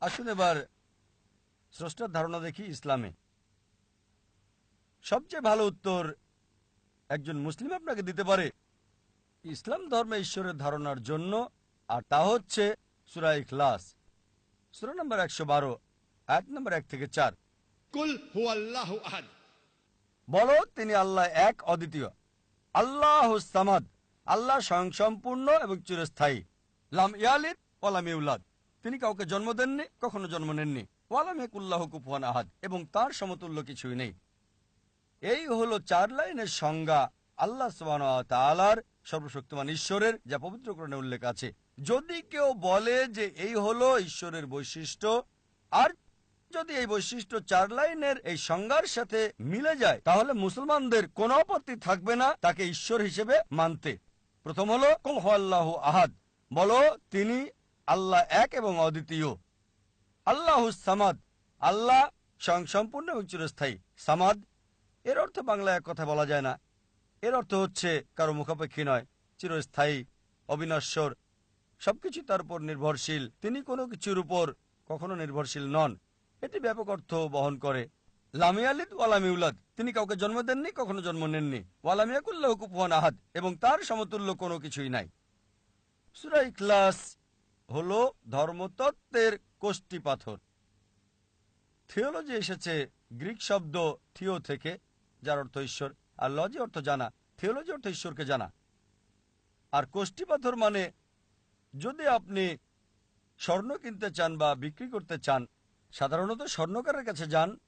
আসুন এবার স্রষ্টার ধারণা দেখি ইসলামে। সবচেয়ে ভালো উত্তর একজন মুসলিম আপনাকে দিতে পারে। ইসলাম ধর্মে ঈশ্বরের ধারণার জন্য আর তা হচ্ছে সুরাই ইখলাস। সুরা নম্বর একশো বারো এক নম্বর এক থেকে চার। কুল বলো তিনি আল্লাহ এক অদ্বিতীয়। আল্লাহ সামাদ আল্লাহ স্বয়ংসম্পূর্ণ এবং চিরস্থায়ী। লাম ইয়ালিদ ওলাম ইউলাদ। তিনি কাউকে জন্ম দেননি, কখনো জন্ম নেননি। ওয়ালাম হেকুল্লাহ আহাদ, এবং তার সমতুল্য কিছুই নেই। এই হলো চার লাইনের সংজ্ঞা। আল্লাহ তালার সর্বশক্তিমান ঈশ্বরের, যা পবিত্রকরণে উল্লেখ আছে। যদি কেউ বলে যে এই হলো ঈশ্বরের বৈশিষ্ট্য, আর যদি এই বৈশিষ্ট্য চার লাইনের এই সংজ্ঞার সাথে মিলে যায়, তাহলে মুসলমানদের কোনো আপত্তি থাকবে না তাকে ঈশ্বর হিসেবে মানতে। প্রথম হলো আল্লাহ আহাদ। বলো, তিনি আল্লাহ এক এবং অদ্বিতীয়। আল্লাহ সামাদ। আল্লাহ স্বয়ংসম্পূর্ণ এবং চিরস্থায়ী। সামাদ, এর অর্থ বাংলায় এক কথা বলা যায় না। এর অর্থ হচ্ছে কারও মুখাপেক্ষী নয়, চিরস্থায়ী, অবিনশ্বর। সবকিছু তার উপর নির্ভরশীল। তিনি কোনো কিছুর উপর কখনো নির্ভরশীল নন। এটি ব্যাপক অর্থ বহন করে। লামিয়ালিদ ওয়ালামিউলাদ তিনি কাউকে জন্ম দেননি, কখনো জন্ম নেননি। ওয়ালামিয়াকুল্লাহ কুফুয়ান আহাদ। এবং তার সমতুল্য কোনো কিছুই নাই। সুরা ইখলাস হল ধর্মতত্ত্বের কোষ্টি পাথর। থিওলজি এসেছে গ্রিক শব্দ থিও থেকে, যার অর্থ ঈশ্বর, আর লজি অর্থ জানা। থিওলজি অর্থ ঈশ্বরকে জানা। আর কোষ্টি পাথর মানে যদি আপনি স্বর্ণ কিনতে চান বা বিক্রি করতে চান, সাধারণত স্বর্ণকারের কাছে যান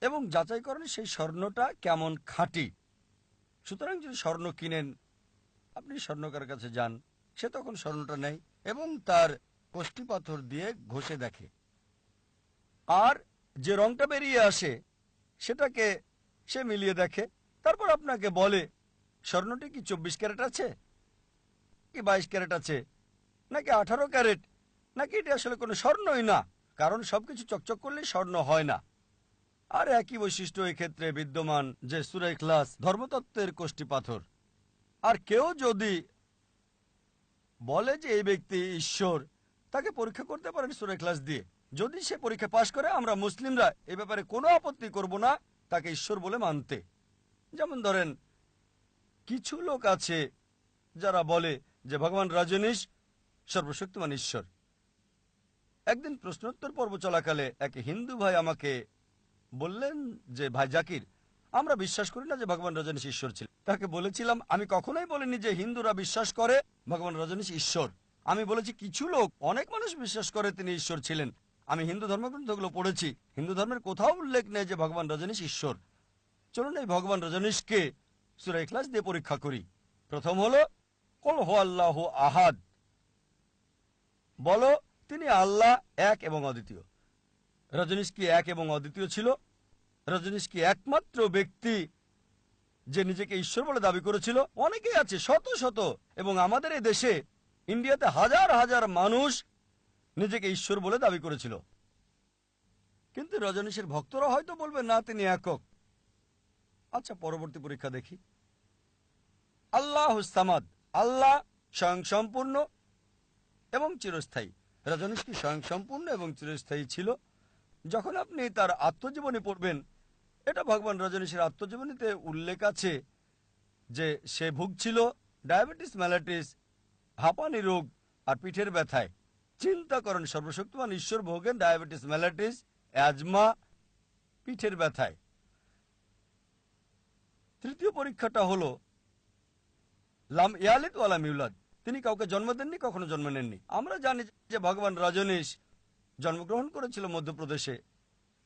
এবং যাচাই করেন সেই স্বর্ণটা কেমন খাঁটি। সুতরাং যদি স্বর্ণ কিনেন, আপনি স্বর্ণকারের কাছে যান, সে তখন স্বর্ণটা নেয়। এবং তার কোষ্টি পাথর দিয়ে ঘষে দেখে। আর যে রংটা বেরিয়ে আসে, সেটাকে সে মিলিয়ে দেখে। তারপর আপনাকে বলে, স্বর্ণটি কি চব্বিশ ক্যারেট আছে? কি বাইশ ক্যারেট আছে? নাকি আঠারো ক্যারেট? নাকি এটি আসলে কোনো স্বর্ণই না? কারণ সবকিছু চকচক করলে স্বর্ণ হয় না। আর একই বৈশিষ্ট্য ক্ষেত্রে বিদ্যমান যে সুরাই ক্লাস ধর্মতত্ত্বের কোষ্টি পাথর। আর কেউ যদি বলে যে এই ব্যক্তি ঈশ্বর, তাকে পরীক্ষা করতে পারেন সুরাই ক্লাস দিয়ে। যদি সে পরীক্ষা পাশ করে, আমরা মুসলিমরা এ ব্যাপারে কোনো আপত্তি করব না, তাকে ঈশ্বর বলে মানতে। যেমন ধরেন, কিছু লোক আছে যারা বলে যে ভগবান রজনীশ সর্বশক্তিমান ঈশ্বর। একদিন প্রশ্নোত্তর পর্ব চলাকালে এক হিন্দু ভাই আমাকে বললেন যে, ভাই জাকির আমরা বিশ্বাস করি না যে ভগবান রজনীশ ঈশ্বর ছিল তাকে বলেছিলাম, আমি কখনোই বলিনি যে হিন্দুরা বিশ্বাস করে ভগবান রজনীশ ঈশ্বর। আমি বলেছি, কিছু লোক, অনেক মানুষ বিশ্বাস করে তিনি ঈশ্বর ছিলেন। আমি হিন্দু ধর্মগ্রন্থগুলো পড়েছি। হিন্দু ধর্মের কোথাও উল্লেখ নেই যে ভগবান রজনীশ ঈশ্বর। চলুন এই ভগবান রজনীশকে সুরা ইখলাস দিয়ে পরীক্ষা করি। প্রথম হলো, কল হো আল্লাহ আহাদ। বলো, তিনি আল্লাহ এক এবং অদ্বিতীয়। রজনীশ কি এক এবং অদ্বিতীয় ছিল? রজনীশ কি একমাত্র ব্যক্তি যে নিজেকে ঈশ্বর বলে দাবি করেছিল? অনেকেই আছে, শত শত। এবং আমাদের এই দেশে, ইন্ডিয়াতে হাজার হাজার মানুষ নিজেকে ঈশ্বর বলে দাবি করেছিল। কিন্তু রজনীশের ভক্তরা হয়তো বলবে না, তিনি একক। আচ্ছা পরবর্তী পরীক্ষা দেখি। আল্লাহ সামাদ, আল্লাহ স্বয়ং সম্পূর্ণ এবং চিরস্থায়ী। রজনীশ কি স্বয়ং সম্পূর্ণ এবং চিরস্থায়ী ছিল? যখন আপনি তার আত্মজীবনী পড়বেন এটা ভগবান রজনীশের আত্মজীবনীতে উল্লেখ আছে যে সে ভুগছিল ডায়াবেটিস, ম্যালাইটিস, হাঁপানি রোগ আর পিঠের ব্যথায়। চিন্তা করেন সর্বশক্তিমান ঈশ্বর ভোগেন ডায়াবেটিস, ম্যালাইটিস, অ্যাজমা, পিঠের ব্যথায়। তৃতীয় পরীক্ষাটা হলো, লাম ইয়ালিদ ওয়ালাম তিনি কাউকে জন্ম দেননি, কখনো জন্ম নেননি। আমরা জানি যে ভগবান রজনীশ জন্মগ্রহণ করেছিল মধ্যপ্রদেশে,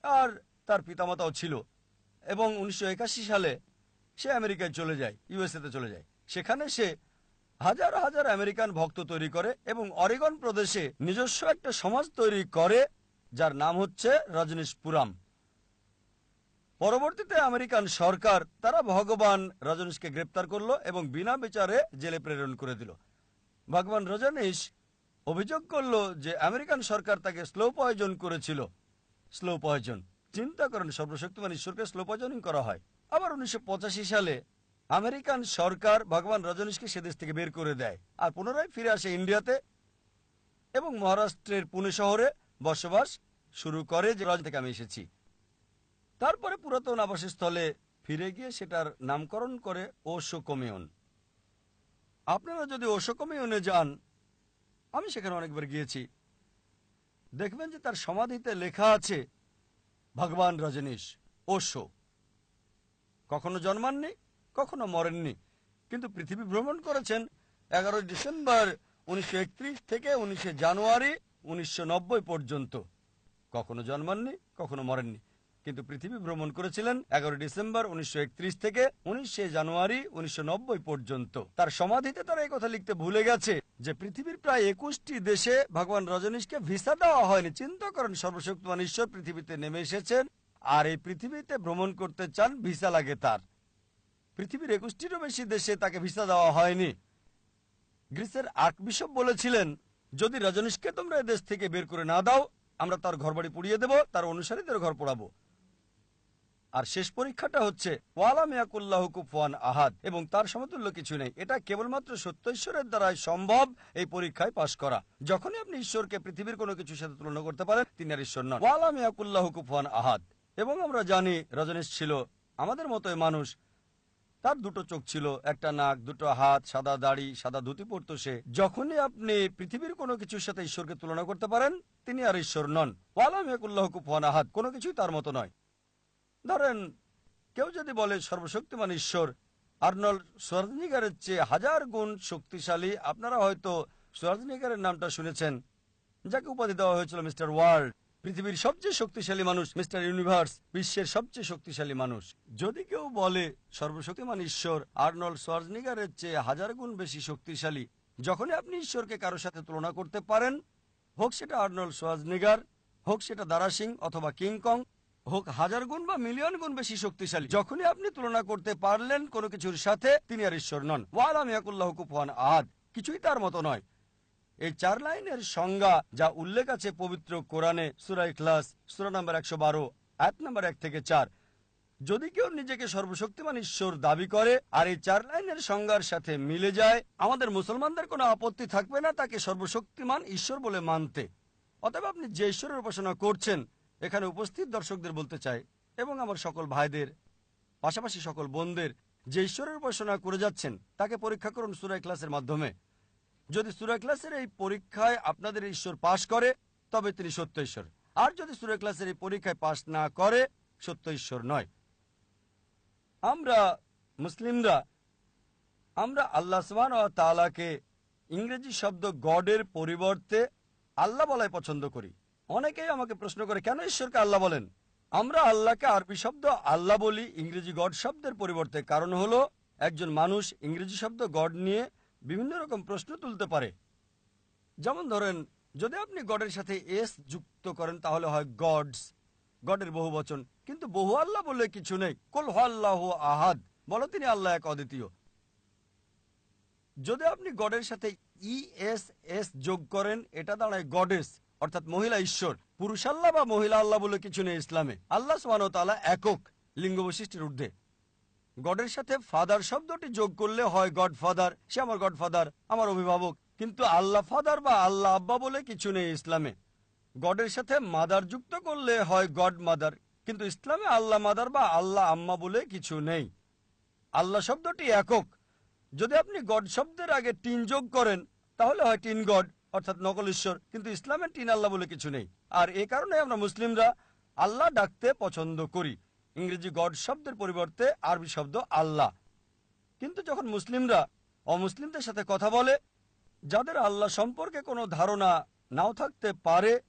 আর তার পিতামাতাও ছিল। এবং উনিশশো একাশি সালে সে আমেরিকায় চলে যায়, ইউএসএতে চলে যায়। সেখানে সে হাজার হাজার আমেরিকান ভক্ত তৈরি করে এবং অরিগন প্রদেশে নিজস্ব একটা সমাজ তৈরি করে, যার নাম হচ্ছে রজনীশপুরাম পরবর্তীতে আমেরিকান সরকার তারা ভগবান রজনীশকে গ্রেপ্তার করল এবং বিনা বিচারে জেলে প্রেরণ করে দিল। ভগবান রজনীশ অভিযোগ করল যে আমেরিকান সরকার তাকে স্লো পয়জন করেছিল। Slow poison. চিন্তা করেন, সর্বশক্তিমান ঈশ্বরকে স্লো করা হয়। আবার উনিশশো পঁচাশি সালে আমেরিকান সরকার ভগবান রজনীশকে সে দেশ থেকে বের করে দেয় আর পুনরায় ফিরে আসে ইন্ডিয়াতে এবং মহারাষ্ট্রের পুনে শহরে বসবাস শুরু করে যে রাজ থেকে আমি এসেছি। তারপরে পুরাতন আবাসস্থলে ফিরে গিয়ে সেটার নামকরণ করে ওশোকমিয়ন। আপনারা যদি ওশোকমিয়নে যান, আমি সেখানে অনেকবার গিয়েছি। দেখবেন যে তার সমাধিতে লেখা আছে ভগবান রজনীশ ওশো কখনো জন্মাননি, কখনো মরেননি, কিন্তু পৃথিবী ভ্রমণ করেছেন এগারোই ডিসেম্বর উনিশশো একত্রিশ থেকে উনিশে জানুয়ারি উনিশশো নব্বই পর্যন্ত। কখনো জন্মাননি, কখনো মরেননি। কিন্তু পৃথিবী ভ্রমণ করেছিলেন এগারো ডিসেম্বর উনিশশো একত্রিশ থেকে উনিশে জানুয়ারি উনিশশো নব্বই পর্যন্ত। তার সমাধিতে তারা এই কথা লিখতে ভুলে গেছে যে পৃথিবীর প্রায় একুশটি দেশে ভগবান রজনীশকে ভিসা দেওয়া হয়নি। চিন্তা করেন সর্বশক্তিমান ঈশ্বর, পৃথিবীতে নেমে এসেছেন আর এই পৃথিবীতে ভ্রমণ করতে চান ভিসা লাগে তার। পৃথিবীর একুশটিরও বেশি দেশে তাকে ভিসা দেওয়া হয়নি। গ্রিসের আর্ক বিশপ বলেছিলেন, যদি রজনীশকে তোমরা দেশ থেকে বের করে না দাও, আমরা তার ঘরবাড়ি পুড়িয়ে দেব, তার অনুসারীদের ঘর পোড়াবো। আর শেষ পরীক্ষাটা হচ্ছে, ওয়ালা মিয়াকুল্লাহ কুফওয়ান আহাদ, এবং তার সমতুল্য কিছু নেই। এটা কেবলমাত্র সত্য ঈশ্বরের দ্বারাই সম্ভব এই পরীক্ষায় পাশ করা। যখনই আপনি ঈশ্বরকে পৃথিবীর কোনো কিছুর সাথে তুলনা করতে পারেন, তিনি আর ঈশ্বর নন। ওয়ালা মিয়াকুল্লাহ কুফওয়ান আহাদ। এবং আমরা জানি, রজনীশ ছিল আমাদের মতোই মানুষ। তার দুটো চোখ ছিল, একটা নাক, দুটো হাত, সাদা দাড়ি, সাদা ধুতি পরতো সে। যখনই আপনি পৃথিবীর কোনো কিছুর সাথে ঈশ্বরকে তুলনা করতে পারেন, তিনি আর ঈশ্বর নন। ওয়ালাম একুল্লাহ কুফান আহাদ কোনো কিছুই তার মতো নয়। ধরেন, কেউ যদি বলে সর্বশক্তিমান ঈশ্বর, আর্নল্ড সোয়ার্জনিগারের চেয়ে হাজার গুণ শক্তিশালী, আপনারা হয়তো সোয়ার্জনিগারের নামটা শুনেছেন, যাকে উপাধি দেওয়া হয়েছিল মিস্টার ওয়ার্ল্ড, পৃথিবীর সবচেয়ে শক্তিশালী মানুষ মিস্টার ইউনিভার্স, বিশ্বের সবচেয়ে শক্তিশালী মানুষ। যদি কেউ বলে সর্বশক্তিমান ঈশ্বর, আর্নল্ড সোয়ার্জনিগারের চেয়ে হাজার গুণ বেশি শক্তিশালী, যখনই আপনি ঈশ্বরকে কারোর সাথে তুলনা করতে পারেন, হোক সেটা আর্নল্ড সোয়ার্জনিগার, হোক সেটা দারা সিং অথবা কিংকং হোক হাজার গুণ বা মিলিয়ন গুণ বেশি শক্তিশালী। যখনই আপনি তুলনা করতে পারলেন কোনো কিছুর সাথে, তিনি আর ঈশ্বর নন। ওয়ালাম ইয়াকুল্লাহ কুফান আহাদ। কিছুই তার মতো নয়। এই চার লাইনের সংজ্ঞা যা উল্লেখ আছে পবিত্র কোরআনে সুরাই ক্লাস সুরা নাম্বার একশো বারো এক নাম্বার এক থেকে চার। যদি কেউ নিজেকে সর্বশক্তিমান ঈশ্বর দাবি করে আর এই চার লাইনের সংজ্ঞার সাথে মিলে যায়, আমাদের মুসলমানদের কোনো আপত্তি থাকবে না তাকে সর্বশক্তিমান ঈশ্বর বলে মানতে। অতএব আপনি যে ঈশ্বরের উপাসনা করছেন এখানে উপস্থিত দর্শকদের বলতে চাই, এবং আমার সকল ভাইদের, পাশাপাশি সকল বোনদের, যে ঈশ্বরের উপাসনা করে যাচ্ছেন, তাকে পরীক্ষা করুন সুরাই ক্লাসের মাধ্যমে। যদি সুরা ক্লাসের এই পরীক্ষায় আপনাদের ঈশ্বর পাশ করে, তবে তিনি সত্য ঈশ্বর। আর যদি সুরা ক্লাসের এই পরীক্ষায় পাশ না করে, সত্য ঈশ্বর নয়। আমরা মুসলিমরা, আমরা আল্লাহ সুবহান ও তালাকে ইংরেজি শব্দ গডের পরিবর্তে আল্লাহ বলাই পছন্দ করি। অনেকেই আমাকে প্রশ্ন করে, কেন ঈশ্বরকে আল্লাহ বলেন? আমরা আল্লাহকে আরবি শব্দ আল্লাহ বলি, ইংরেজি গড শব্দের পরিবর্তে। কারণ হলো, একজন মানুষ ইংরেজি শব্দ গড নিয়ে বিভিন্ন রকম প্রশ্ন তুলতে পারে। যেমন ধরেন, যদি আপনি গডের সাথে এস যুক্ত করেন, তাহলে হয় গডস, গডের বহু বচন। কিন্তু বহু আল্লাহ বলে কিছু নেই। কল আল্লাহ আহাদ, বলো তিনি আল্লাহ এক অদ্বিতীয়। যদি আপনি গডের সাথে ই এস এস যোগ করেন, এটা দাঁড়ায় গডেস। অর্থাৎ মহিলা ঈশ্বর, পুরুষ আল্লাহ বা মহিলা আল্লাহ বলে কিছু নেই ইসলামে। আল্লাহ সুবাহ তাআলা একক লিঙ্গ বৈশিষ্ট্যের ঊর্ধ্বে। গডের সাথে ফাদার শব্দটি যোগ করলে হয় গড ফাদার সে আমার গড ফাদার আমার অভিভাবক। কিন্তু আল্লাহ ফাদার বা আল্লাহ আব্বা বলে কিছু নেই ইসলামে। গডের সাথে মাদার যুক্ত করলে হয় গড মাদার। কিন্তু ইসলামে আল্লাহ মাদার বা আল্লাহ আম্মা বলে কিছু নেই। আল্লাহ শব্দটি একক। যদি আপনি গড শব্দের আগে টিন যোগ করেন, তাহলে হয় টিন গড। অর্থাৎ নকল ঈশ্বর। কিন্তু ইসলামে টিন আল্লাহ বলে কিছু নেই। আর এ কারণে আমরা মুসলিমরা আল্লাহ ডাকতে পছন্দ করি। ইংরেজি গড শব্দের পরিবর্তে আরবি শব্দ আল্লাহ। কিন্তু যখন মুসলিমরা অমুসলিমদের সাথে কথা বলে, যাদের আল্লাহ সম্পর্কে কোনো ধারণা নাও থাকতে পারে,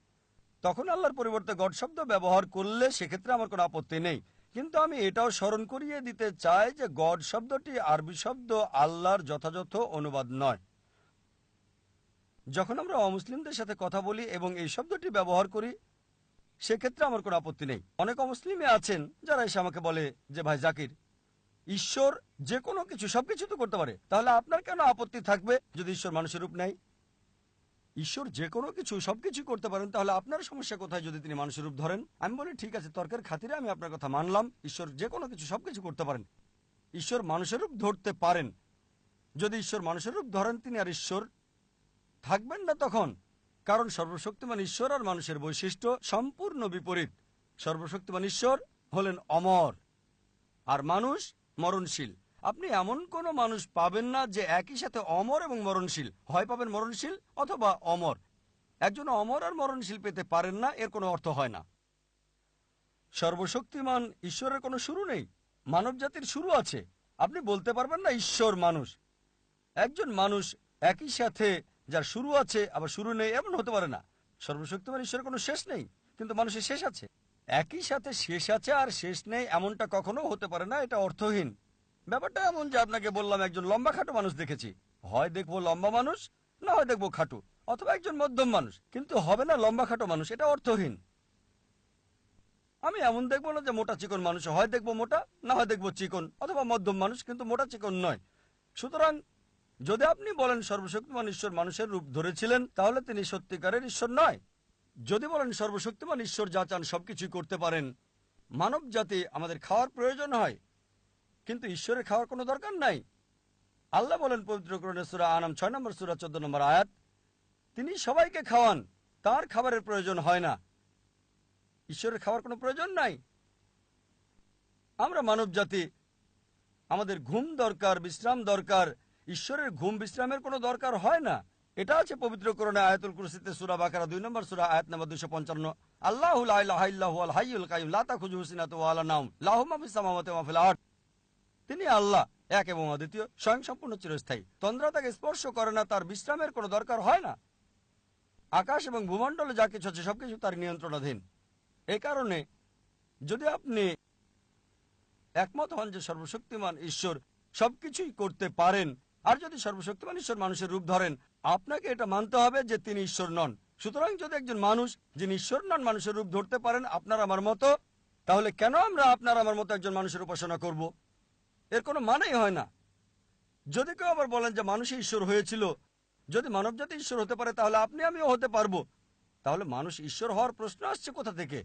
তখন আল্লাহর পরিবর্তে গড শব্দ ব্যবহার করলে সেক্ষেত্রে আমার কোনো আপত্তি নেই। কিন্তু আমি এটাও স্মরণ করিয়ে দিতে চাই যে গড শব্দটি আরবি শব্দ আল্লাহর যথাযথ অনুবাদ নয়। যখন আমরা অমুসলিমদের সাথে কথা বলি এবং এই শব্দটি ব্যবহার করি, সেক্ষেত্রে আমার কোনো আপত্তি নেই। অনেক অমুসলিমে আছেন যারা এসে আমাকে বলে যে, ভাই জাকির, ঈশ্বর যে কোনো কিছু, সবকিছু তো করতে পারে। তাহলে আপনার কেন আপত্তি থাকবে যদি ঈশ্বর মানুষের রূপ নেয়? ঈশ্বর যে কোনো কিছু, সবকিছু করতে পারেন, তাহলে আপনার সমস্যা কোথায় যদি তিনি মানুষের রূপ ধরেন? আমি বলি, ঠিক আছে, তর্কের খাতিরে আমি আপনার কথা মানলাম। ঈশ্বর যে কোনো কিছু, সবকিছু করতে পারেন। ঈশ্বর মানুষের রূপ ধরতে পারেন। যদি ঈশ্বর মানুষের রূপ ধরেন, তিনি আর ঈশ্বর থাকবেন না তখন। কারণ সর্বশক্তিমান ঈশ্বর আর মানুষের বৈশিষ্ট্য সম্পূর্ণ বিপরীত। সর্বশক্তিমান ঈশ্বর হলেন অমর। আর মানুষ মরণশীল। আপনি এমন কোনো মানুষ পাবেন না যে একই সাথে অমর এবং মরণশীল। হয় পাবেন মরণশীল অথবা অমর। একজন অমর আর মরণশীল পেতে পারেন না, এর কোনো অর্থ হয় না। সর্বশক্তিমান ঈশ্বরের কোনো শুরু নেই। মানব জাতির শুরু আছে। আপনি বলতে পারবেন না, ঈশ্বর মানুষ। একজন মানুষ একই সাথে যার শুরু আছে, আবার শুরু নেই, এমন হতে পারে না। সর্বশক্তিমান ঈশ্বরের কোনো শেষ নেই, কিন্তু মানুষের শেষ আছে। একই সাথে শেষ আছে আর শেষ নেই এমনটা কখনো হতে পারে না, এটা অর্থহীন। ব্যাপারটা এমন যে আপনাকে বললাম, একজন লম্বা খাটো মানুষ দেখেছি। হয় দেখব লম্বা মানুষ, না হয় দেখব খাটো, অথবা একজন মধ্যম মানুষ। কিন্তু হবে না লম্বা খাটো মানুষ, এটা অর্থহীন। আমি এমন দেখব না যে মোটা চিকন মানুষ, হয় দেখব মোটা, না হয় দেখব চিকন, অথবা মধ্যম মানুষ, কিন্তু মোটা চিকন নয়। সুতরাং যদি আপনি বলেন সর্বশক্তিমান ঈশ্বর মানুষের রূপ ধরেছিলেন, তাহলে তিনি সত্যিকারের ঈশ্বর নয়। যদি বলেন সর্বশক্তিমান ঈশ্বর যা চান সবকিছুই করতে পারেন, মানব জাতি আমাদের খাওয়ার প্রয়োজন হয়, কিন্তু ঈশ্বরের খাওয়ার কোনো দরকার নাই। আল্লাহ বলেন পবিত্র সুরা আনাম ছয় নম্বর সুরা, চোদ্দ নম্বর আয়াত, তিনি সবাইকে খাওয়ান, তার খাবারের প্রয়োজন হয় না। ঈশ্বরের খাওয়ার কোনো প্রয়োজন নাই। আমরা মানব জাতি, আমাদের ঘুম দরকার, বিশ্রাম দরকার ঈশ্বরের ঘুম বিশ্রামের কোনো দরকার হয় না। এটা আছে পবিত্র করণে আয়াতুল কুরসিতে সুরা বাকারা দুই নম্বর সুরা, আয়াত নম্বর দুশো পঞ্চান্ন। তিনি আল্লাহ, এক এবং অদ্বিতীয় স্বয়ং সম্পূর্ণ চিরস্থায়ী। তন্দ্রা তাকে স্পর্শ করে না, তার বিশ্রামের কোনো দরকার হয় না। আকাশ এবং ভূমণ্ডলে যা কিছু আছে, সবকিছু তার নিয়ন্ত্রণাধীন। এই কারণে যদি আপনি একমত হন যে সর্বশক্তিমান ঈশ্বর সবকিছুই করতে পারেন আর যদি সর্বশক্তিমান ঈশ্বর মানুষের রূপ ধরেন, আপনাকে এটা মানতে হবে যে তিনি ঈশ্বর নন। সুতরাং যদি একজন মানুষ যিনি ঈশ্বর নন মানুষের রূপ ধরতে পারেন আপনার আমার মতো, তাহলে কেন আমরা আপনার আমার মতো একজন মানুষের উপাসনা করব? এর কোনো মানেই হয় না। যদি কেউ আবার বলেন যে মানুষই ঈশ্বর হয়েছিল, যদি মানবজাতি ঈশ্বর হতে পারে, তাহলে আপনি আমিও হতে পারব। তাহলে মানুষ ঈশ্বর হওয়ার প্রশ্ন আসছে কোথা থেকে?